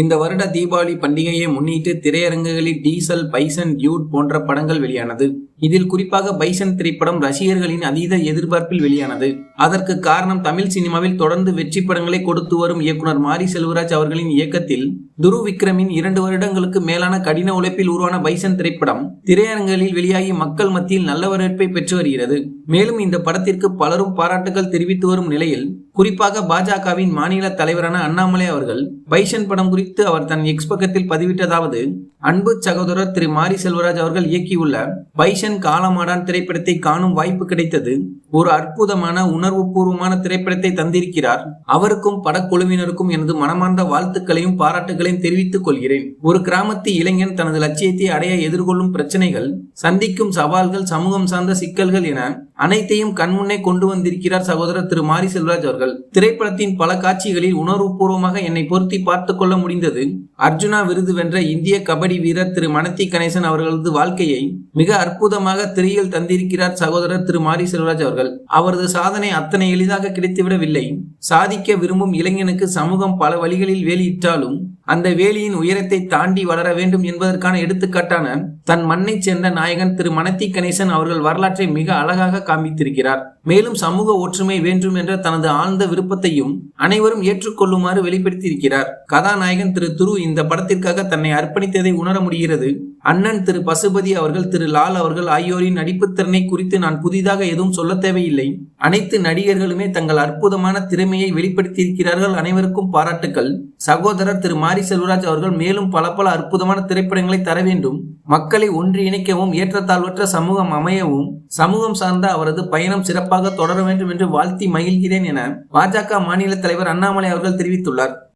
இந்த வருட தீபாவளி பண்டிகையை முன்னிட்டு திரையரங்குகளில் டீசல் பைசன் டியூட் போன்ற படங்கள் வெளியானது. இதில் குறிப்பாக பைசன் திரைப்படம் ரசிகர்களின் அதீத எதிர்பார்ப்பில் வெளியானது. அதற்கு காரணம் தமிழ் சினிமாவில் தொடர்ந்து வெற்றி படங்களை கொடுத்து வரும் இயக்குனர் மாரி செல்வராஜ் அவர்களின் இயக்கத்தில் துரு விக்ரமின் இரண்டு வருடங்களுக்கு மேலான கடின உழைப்பில் உருவான பைசன் திரைப்படம் திரையரங்குகளில் வெளியாகி மக்கள் மத்தியில் நல்ல வரவேற்பை பெற்று வருகிறது. மேலும் இந்த படத்திற்கு பலரும் பாராட்டுகள் தெரிவித்து வரும் நிலையில் குறிப்பாக பாஜகவின் மாநில தலைவரான அண்ணாமலை அவர்கள் பைஷன் படம் குறித்து அவர் தன் எக்ஸ் பக்கத்தில் பதிவிட்டதாவது அன்பு சகோதரர் திரு மாரி செல்வராஜ் அவர்கள் இயக்கியுள்ள பைஷன் காலமாடான் திரைப்படத்தை காணும் வாய்ப்பு கிடைத்தது. ஒரு அற்புதமான உணர்வுபூர்வமான திரைப்படத்தை தந்திருக்கிறார். அவருக்கும் படக்குழுவினருக்கும் எனது மனமார்ந்த வாழ்த்துக்களையும் பாராட்டுகளையும் தெரிவித்துக் கொள்கிறேன். ஒரு கிராமத்து இளைஞன் தனது லட்சியத்தை அடைய எதிர்கொள்ளும் பிரச்சனைகள் சந்திக்கும் சவால்கள் சமூகம் சார்ந்த சிக்கல்கள் என அனைத்தையும் கண்முன்னே கொண்டு வந்திருக்கிறார் சகோதரர் திரு மாரி செல்வராஜ் அவர்கள். திரைப்படத்தின் பல காட்சிகளில் உணர்வுபூர்வமாக என்னை பொருத்தி பார்த்து கொள்ள முடிந்தது. அர்ஜுனா விருது வென்ற இந்திய கபடி வீரர் திரு மணத்தி கணேசன் அவர்களது வாழ்க்கையை மிக அற்புதமாக திரையில் தந்திருக்கிறார் சகோதரர் திரு மாரி செல்வராஜ் அவர்கள். அவரது சாதனை அத்தனை எளிதாக கிடைத்துவிடவில்லை. சாதிக்க விரும்பும் இளைஞனுக்கு சமூகம் பல வழிகளில் வேலியிட்டாலும் அந்த வேலியின் உயரத்தை தாண்டி வளர வேண்டும் என்பதற்கான எடுத்துக்காட்டான தன் மண்ணைச் சேர்ந்த நாயகன் திரு மனத்தி கணேசன் அவர்கள் வரலாற்றை மிக அழகாக காண்பித்திருக்கிறார். மேலும் சமூக ஒற்றுமை வேண்டும் என்ற தனது ஆழ்ந்த விருப்பத்தையும் அனைவரும் ஏற்றுக்கொள்ளுமாறு வெளிப்படுத்தியிருக்கிறார். கதாநாயகன் திரு துரு இந்த படத்திற்காக தன்னை அர்ப்பணித்ததை உணர முடிகிறது. அண்ணன் திரு பசுபதி அவர்கள் திரு லால் அவர்கள் ஆகியோரின் நடிப்புத் திறனை குறித்து நான் புதிதாக எதுவும் சொல்ல தேவையில்லை. அனைத்து நடிகர்களுமே தங்கள் அற்புதமான திறமையை வெளிப்படுத்தியிருக்கிறார்கள். அனைவருக்கும் பாராட்டுக்கள். சகோதரர் திரு மாரி செல்வராஜ் அவர்கள் மேலும் பல பல அற்புதமான திரைப்படங்களை தர வேண்டும். மக்களை ஒன்று இணைக்கவும் ஏற்றத்தாழ்வற்ற சமூகம் அமையவும் சமூகம் சார்ந்த அவரது பயணம் சிறப்பாக தொடர வேண்டும் என்று வாழ்த்தி மகிழ்கிறேன் என பாஜக மாநில தலைவர் அண்ணாமலை அவர்கள் தெரிவித்துள்ளார்.